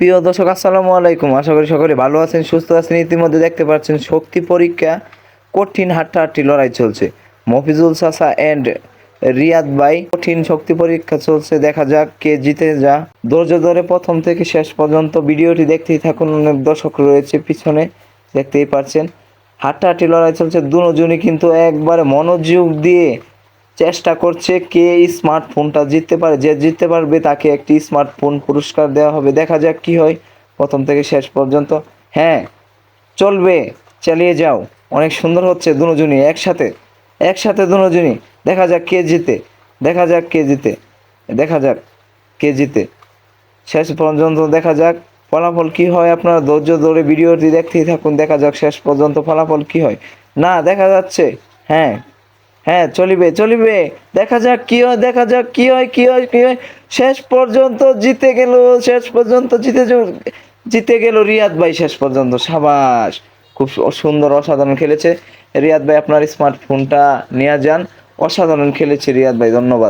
প্রিয় দর্শক, আসসালামু আলাইকুম। আশা করি সকলে ভালো আছেন, সুস্থ আছেন। ইতিমধ্যে দেখতে পাচ্ছেন শক্তি পরীক্ষা, কঠিন হাড্ডাহাড্ডি লড়াই চলছে। মফিজুল সাসা অ্যান্ড রিয়াদ ভাই, কঠিন শক্তি পরীক্ষা চলছে। দেখা যাক কে জিতে যা। ধৈর্য ধরে প্রথম থেকে শেষ পর্যন্ত ভিডিওটি দেখতেই থাকুন। অনেক দর্শক রয়েছে পিছনে, দেখতেই পাচ্ছেন। হাড্ডাহাড্ডি লড়াই চলছে। দুজনই কিন্তু একবারে মনোযোগ দিয়ে চেষ্টা করছে কে স্মার্টফোনটা জিততে পারে। যে জিততে পারবে তাকে একটি স্মার্টফোন পুরস্কার দেওয়া হবে। দেখা যাক কি হয়। প্রথম থেকে শেষ পর্যন্ত। হ্যাঁ চলবে। চালিয়ে যাও। অনেক সুন্দর হচ্ছে দুজনই একসাথে। একসাথে দুজনই। দেখা যাক কে জিতে। দেখা যাক কে জিতে। দেখা যাক কে জিতে। শেষ পর্যন্ত দেখা যাক ফলাফল কি হয় আপনারা ধৈর্য ধরে ভিডিওটি দেখতেই থাকুন। দেখা যাক শেষ পর্যন্ত ফলাফল কি হয়। না, দেখা যাচ্ছে। হ্যাঁ। হ্যাঁ চলিবে চলিবে। দেখা যাক কি হয়, দেখা যাক কি হয় কি হয় কি হয়। শেষ পর্যন্ত জিতে গেল, শেষ পর্যন্ত জিতে জিতে গেল রিয়াদ ভাই, শেষ পর্যন্ত। সাবাস, খুব সুন্দর, অসাধারণ খেলেছে। রিয়াদ ভাই, আপনার স্মার্টফোনটা নিয়ে যান। অসাধারণ খেলেছে রিয়াদ ভাই, ধন্যবাদ।